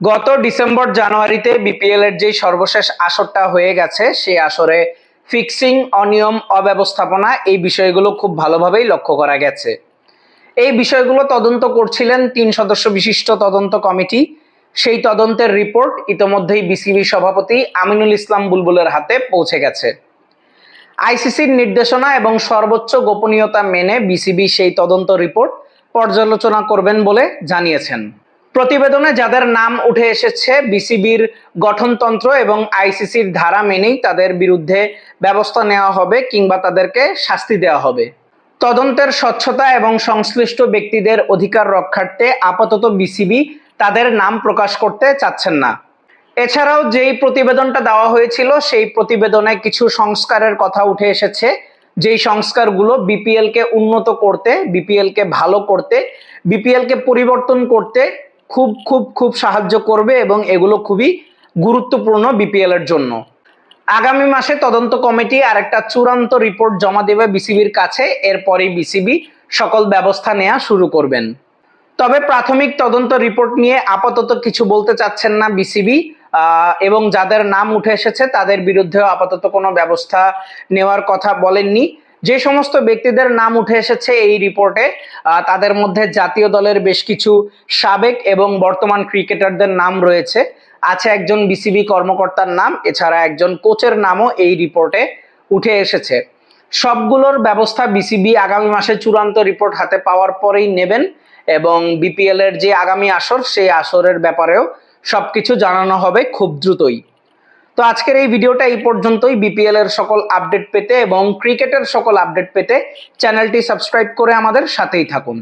গত ডিসেম্বর জানুয়ারিতে বিপিএল এর যে সর্বশেষ আসরটা হয়ে গেছে, সেই আসরে ফিক্সিং, অনিয়ম, অব্যবস্থাপনা এই বিষয়গুলো খুব ভালোভাবেই লক্ষ্য করা গেছে। এই বিষয়গুলো তদন্ত করছিলেন তিন সদস্য বিশিষ্ট তদন্ত কমিটি। সেই তদন্তের রিপোর্ট ইতোমধ্যেই বিসিবি সভাপতি আমিনুল ইসলাম বুলবুলের হাতে পৌঁছে গেছে। আইসিসির নির্দেশনা এবং সর্বোচ্চ গোপনীয়তা মেনে বিসিবি সেই তদন্ত রিপোর্ট পর্যালোচনা করবেন বলে জানিয়েছেন। প্রতিবেদনে যাদের নাম উঠে এসেছে, বিসিবির গঠনতন্ত্র এবং আইসিসির ধারা মেনেই তাদের বিরুদ্ধে ব্যবস্থা নেওয়া হবে কিংবা তাদেরকে শাস্তি দেওয়া হবে। তদন্তের স্বচ্ছতা এবং সংশ্লিষ্ট ব্যক্তিদের অধিকার রক্ষার্থে আপাতত বিসিবি তাদের নাম প্রকাশ করতে চাচ্ছেন না। এছাড়াও যেই প্রতিবেদনটা দেওয়া হয়েছিল, সেই প্রতিবেদনে কিছু সংস্কারের কথা উঠে এসেছে। যেই সংস্কারগুলো বিপিএল কে উন্নত করতে বিপিএল কে ভালো করতে বিপিএল কে পরিবর্তন করতে খুব খুব খুব সাহায্য করবে এবং এগুলো খুবই গুরুত্বপূর্ণ বিপিএল এর জন্য। আগামী মাসে তদন্ত কমিটি আরেকটা চূড়ান্ত রিপোর্ট জমা দেবে বিসিবির কাছে, এরপরই বিসিবি সকল ব্যবস্থা নেওয়া শুরু করবেন। তবে প্রাথমিক তদন্ত রিপোর্ট নিয়ে আপাতত কিছু বলতে চাচ্ছেন না বিসিবি এবং যাদের নাম উঠে এসেছে তাদের বিরুদ্ধেও আপাতত কোনো ব্যবস্থা নেওয়ার কথা বলেননি। যে সমস্ত ব্যক্তিদের নাম উঠে এসেছে এই রিপোর্টে তাদের মধ্যে জাতীয় দলের বেশ কিছু সাবেক এবং বর্তমান ক্রিকেটারদের নাম রয়েছে। আছে একজন বিসিবি কর্মকর্তার নাম, এছাড়া একজন কোচের নামও এই রিপোর্টে উঠে এসেছে। সবগুলোর ব্যবস্থা বিসিবি আগামী মাসে চূড়ান্ত রিপোর্ট হাতে পাওয়ার পরেই নেবেন এবং বিপিএল এর যে আগামী আসর, সেই আসরের ব্যাপারেও সবকিছু জানানো হবে খুব দ্রুতই। তো আজকের এই ভিডিওটা এই পর্যন্তই। বিপিএল এর সকল আপডেট পেতে এবং ক্রিকেটের সকল আপডেট পেতে চ্যানেলটি সাবস্ক্রাইব করে আমাদের সাথেই থাকুন।